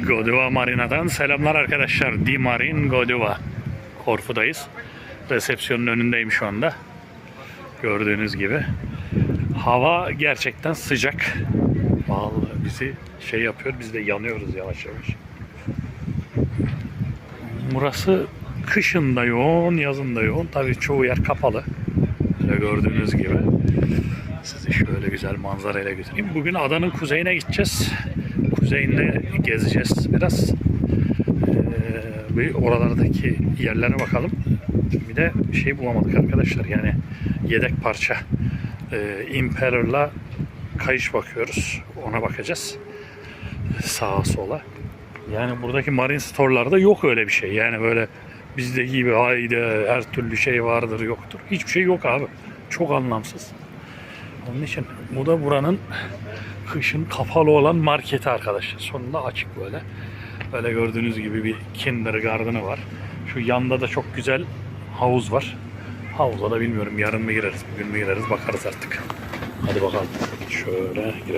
Godiva Marina'dan selamlar arkadaşlar. Di Marin Godiva. Korfu'dayız. Resepsiyonun önündeyim şu anda. Gördüğünüz gibi. Hava gerçekten sıcak. Vallahi bizi şey yapıyor. Biz de yanıyoruz yavaş yavaş. Burası kışın da yoğun, yazın da yoğun. Tabii çoğu yer kapalı. Böyle gördüğünüz gibi. Sizi şöyle güzel manzarayla götüreyim. Bugün adanın kuzeyine gideceğiz. Kuzeyinde gezeceğiz biraz. Ee, bir oralardaki yerlere bakalım. Bir de şey bulamadık arkadaşlar. Yani yedek parça. Ee, kayış bakıyoruz. Ona bakacağız. Sağa sola. Yani buradaki marine store'larda yok öyle bir şey. Yani böyle bizdeki gibi haydi her türlü şey vardır yoktur. Hiçbir şey yok abi. Çok anlamsız. Onun için bu da buranın kışın kapalı olan marketi arkadaşlar. Sonunda açık böyle. Böyle gördüğünüz gibi bir kindergarten'ı var. Şu yanda da çok güzel havuz var. Havuza da bilmiyorum yarın mı gireriz, bugün mü gireriz bakarız artık. Hadi bakalım. Şöyle girelim.